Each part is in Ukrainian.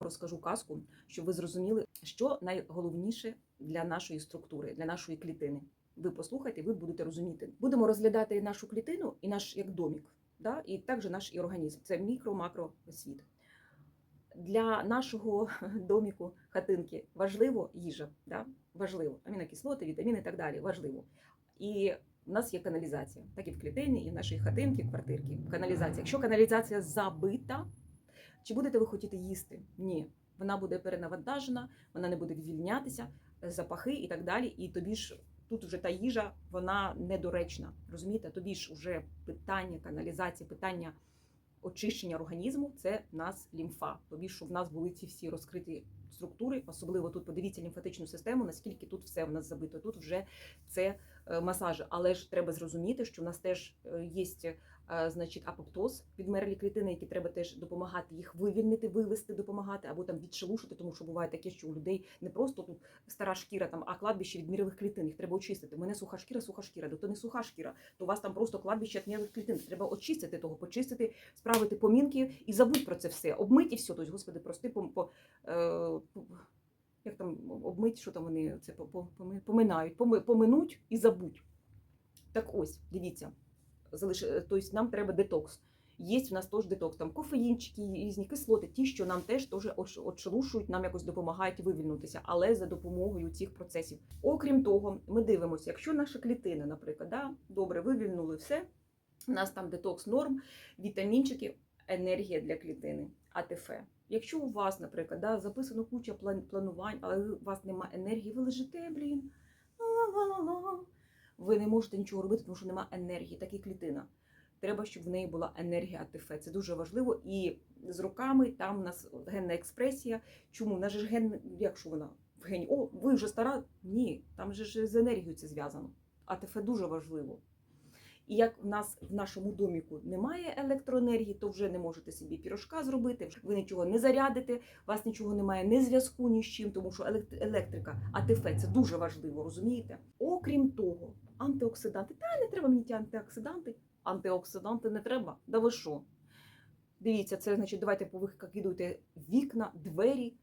розкажу казку, щоб ви зрозуміли, що найголовніше для нашої структури, для нашої клітини. Ви послухайте, ви будете розуміти. Будемо розглядати нашу клітину і наш як домік, да? і також наш і організм. Це мікро-макро світ. Для нашого доміку хатинки важливо їжа, да? важливо амінокислоти, вітаміни і так далі. Важливо. І в нас є каналізація, так і в клітині, і в нашій хатинки, квартирки. Каналізація. Якщо каналізація забита, чи будете ви хотіти їсти? Ні. Вона буде перенавантажена, вона не буде вивільнятися, е, запахи і так далі. І тобі ж тут вже та їжа, вона недоречна. Розумієте? Тобі ж вже питання каналізації, питання очищення організму це в нас лімфа. Тобі ж в нас були ці всі розкриті структури, особливо тут подивіться лімфатичну систему, наскільки тут все в нас забито. Тут вже це е, масажі. Але ж треба зрозуміти, що в нас теж є значить апоптоз, відмерлі клітини, які треба теж допомагати їх вивільнити, вивести, допомагати або там відшелушити, тому що буває таке, що у людей не просто тут стара шкіра, там а кладбище відмірілих клітин. Їх треба очистити. У мене суха шкіра, суха шкіра, то не суха шкіра, то у вас там просто кладбище відмірілих клітин. Треба очистити того, почистити, справити помінки і забудь про це все. Обмить і все. Тобто, господи, прости по, по, е, по як там обмить, що там вони це по- по- поминають, поминуть і забудь. Так ось, дивіться. Тобто нам треба детокс. Є в нас теж детокс, там кофеїнчики, різні кислоти, ті, що нам теж теж отшелушують, нам якось допомагають вивільнутися, але за допомогою цих процесів. Окрім того, ми дивимося, якщо наша клітина, наприклад, да, добре вивільнули все, у нас там детокс норм, вітамінчики, енергія для клітини, АТФ. Якщо у вас, наприклад, да, записано куча план- планувань, але у вас немає енергії, ви лежите, блін. Ви не можете нічого робити, тому що немає енергії, так і клітина. Треба, щоб в неї була енергія АТФ. Це дуже важливо. І з роками там у нас генна експресія. Чому? Же ж ген, якщо вона в гені? О, ви вже стара? Ні, там же ж з енергією це зв'язано. АТФ дуже важливо. І як в нас в нашому доміку немає електроенергії, то вже не можете собі пірожка зробити, ви нічого не зарядите, у вас нічого немає, ні зв'язку ні з чим, тому що елект- електрика, АТФ це дуже важливо, розумієте? Окрім того, антиоксиданти. Та не треба мені ті антиоксиданти. Антиоксиданти не треба. Да ви що? Дивіться, це значить, давайте повикидуйте вікна, двері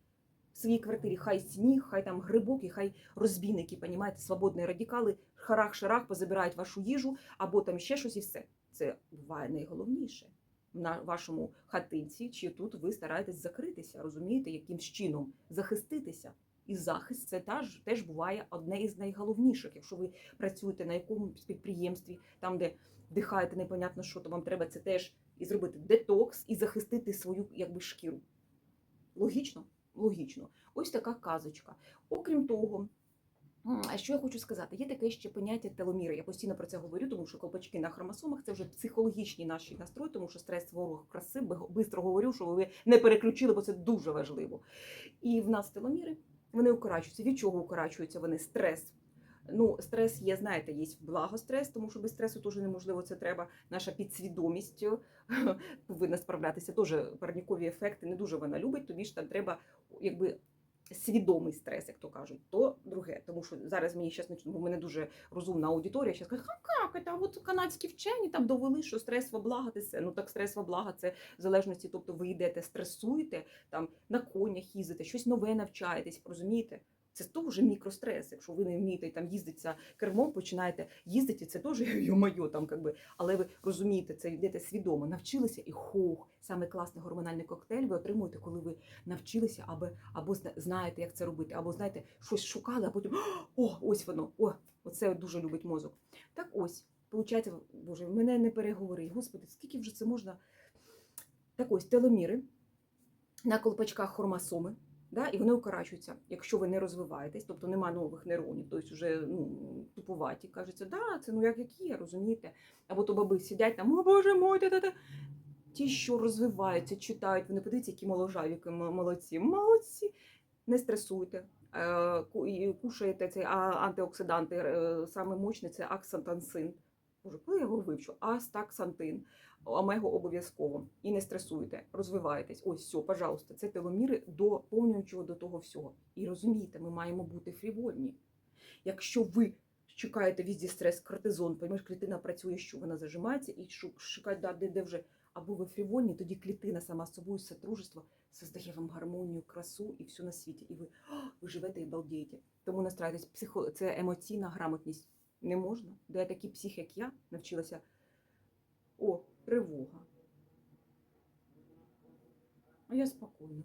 в своїй квартирі. Хай сніг, хай там грибок і хай розбійники, понімаєте, свободні радикали, харах-шарах позабирають вашу їжу або там ще щось і все. Це буває найголовніше. На вашому хатинці, чи тут ви стараєтесь закритися, розумієте, якимсь чином захиститися. І захист це теж, теж буває одне із найголовніших. Якщо ви працюєте на якомусь підприємстві, там де вдихаєте непонятно що, то вам треба це теж і зробити детокс і захистити свою якби шкіру. Логічно? Логічно. Ось така казочка. Окрім того, що я хочу сказати? Є таке ще поняття теломіри. Я постійно про це говорю, тому що колпачки на хромосомах це вже психологічні наші настрої, тому що стрес ворог краси. Бистро говорю, що ви не переключили, бо це дуже важливо. І в нас теломіри вони укорачуються. Від чого укорачуються вони? Стрес. Ну, стрес є, знаєте, є благострес, тому що без стресу теж неможливо. Це треба. Наша підсвідомість е, повинна справлятися. Теж парнікові ефекти не дуже вона любить. Тобі ж там треба, якби. Свідомий стрес, як то кажуть, то друге. Тому що зараз мені зараз бо в мене дуже розумна аудиторія. Кажуть, а як це? От канадські вчені там довели, що стрес во благо це. Ну так стрес во благо це в залежності. Тобто ви йдете, стресуєте, там на конях їздите, щось нове навчаєтесь, розумієте? Це теж мікрострес. Якщо ви не вмієте там їздити за кермом, починаєте їздити, це теж йо-моє, там якби. Але ви розумієте, це йдете свідомо, навчилися і хух. Саме класний гормональний коктейль ви отримуєте, коли ви навчилися, або, або зна- знаєте, як це робити, або знаєте, щось шукали, а потім о, ось воно, о, оце дуже любить мозок. Так ось, виходить, боже, мене не переговорить. Господи, скільки вже це можна? Так ось, теломіри на колпачках хромосоми. Да, і вони укорачуються, якщо ви не розвиваєтесь, тобто нема нових нейронів, тобто вже ну, тупуваті. Кажеться, да, це ну як які, розумієте? Або то баби сидять там, о Боже мой, та-та-та. Ті, що розвиваються, читають, вони подивіться, які моложаві, які молодці. Молодці. Не стресуйте. Е, Кушаєте цей антиоксиданти. е, Саме мощний це аксантансин. Боже, коли я його вивчу? Астаксантин. Омегу обов'язково. І не стресуйте, розвивайтесь. Ось все, пожалуйста, це теломіри доповнюючого до того всього. І розумієте, ми маємо бути фрівольні. Якщо ви чекаєте візді стрес, кортизон, поймеш, клітина працює, що вона зажимається, і шу- шукає, да, де, де вже або ви фрівольні, тоді клітина сама собою сотрудничество создає вам гармонію, красу і все на світі. І ви, «О, ви живете і балдієте. Тому настраюйтесь, психо... це емоційна грамотність. Не можна. Де я такий псих, як я, навчилася. О, тривога. А я спокійно.